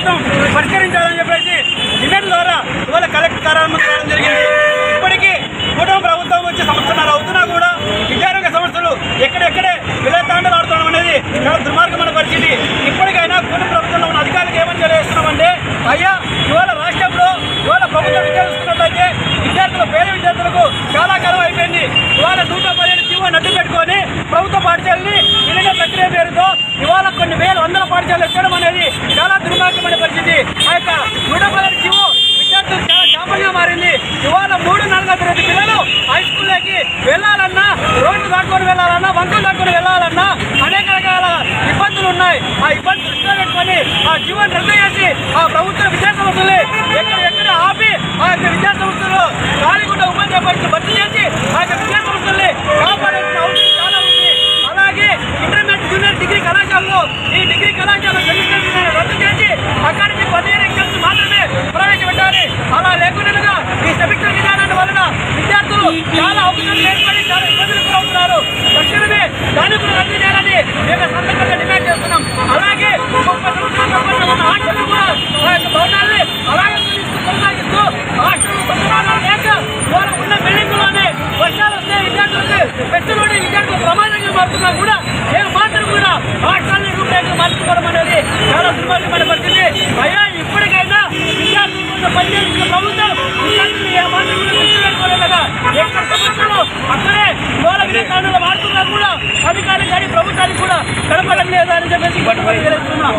ప్రభుత్వం పరిష్కరించాలని చెప్పేసి డిమాండ్ ద్వారా ఇవాళ కలెక్టర్ ప్రారంభం చేయడం జరిగింది. ఇప్పటికీ కుటుంబ ప్రభుత్వం వచ్చి సంవత్సరాలు అవుతున్నా కూడా విద్యారోగ్య సంస్థలు ఎక్కడెక్కడే విలతాండలు ఆడుతున్నాం అనేది చాలా దుర్మార్గమైన పరిస్థితి. ఇప్పటికైనా కుటుంబ ప్రభుత్వంలో ఉన్న అధికారులకు ఏమని తెలియజేస్తున్నామంటే అయ్యా ఇవాళ రాష్ట్రంలో ఇవాళ ప్రభుత్వం విద్యా యొక్క నూట పదిహేను జీవో. విద్యార్థులు చాలా శాపంగా మారింది. ఇవాళ మూడు నాలుగో తరగతి పిల్లలు హై స్కూల్లోకి వెళ్ళాలన్నా రోడ్డు దాటుకొని వెళ్ళాలన్నా వంకలు దాటుకొని వెళ్ళాలన్నా అనేక రకాల ఇబ్బందులు ఉన్నాయి. ఆ ఇబ్బందులు దృష్టిలో పెట్టుకొని ఆ జీవన్ రద్దు చేసి ఆ ప్రభుత్వ విద్యా సంస్థలు ఎక్కడ ఎక్కడ ఆపి ఆ యొక్క విద్యా సంస్థలు ఖాళీగా ఉపాధ్యాయ పరిస్థితులు భర్తీ చేసి ఆ యొక్క విద్యా సంస్థల్ని కాపాడాల్సిన అవసరం చాలా ఉంది అలాగే ఇంటర్మీడియట్ జూనియర్ డిగ్రీ కళాశాలలో ఈ డిగ్రీ కళాశాల సెమిస్టర్ రద్దు చేసి అకాడమిక్ వన్ ఇయర్ ఎగ్జామ్స్ మాత్రమే ప్రవేశపెట్టాలి అలా లేకుండా ఈ సెమిస్టర్ విధానాన్ని వలన విద్యార్థులు చాలా అవకాశాలు ఏర్పడి చాలా ఇబ్బందులు గురవుతున్నారు తక్షణమే దాన్ని కూడా రద్దు చేయాలని మేము సందర్భంగా డిమాండ్ చేస్తున్నాం. అలాగే ముప్పై సంవత్సరాల తర్వాత ఉన్న హాస్టల్ కూడా ఆ యొక్క భవనాల్ని అలాగే కొనసాగిస్తూ- కొనసాగిస్తూ హాస్టల్ ప్రమాణాలు లేక వాళ్ళ ఉన్న బిల్డింగ్లోనే వర్షాలు వస్తే విద్యార్థులకు పెట్టుబడి విద్యార్థులు ప్రమాదంగా మారుతున్నా కూడా ఏ మాత్రం కూడా హాస్టల్ని రూపరేఖలు మార్చుకోవడం అనేది చాలా దుర్మార్గమైన పరిస్థితి అయ్యా ఇప్పటికైనా విద్యార్థుల కోసం పనిచేస్తున్న ప్రభుత్వం విద్యార్థులు ఏ మాత్రం కూడా ఎక్కడ సమస్యలు అక్కడే ఇవాళ విధానంలో వాడుతున్నా కూడా అధికారులు కానీ ప్రభుత్వానికి కూడా కనపడడం లేదా అని చెప్పేసి పట్టుబడి తెలుస్తున్నాం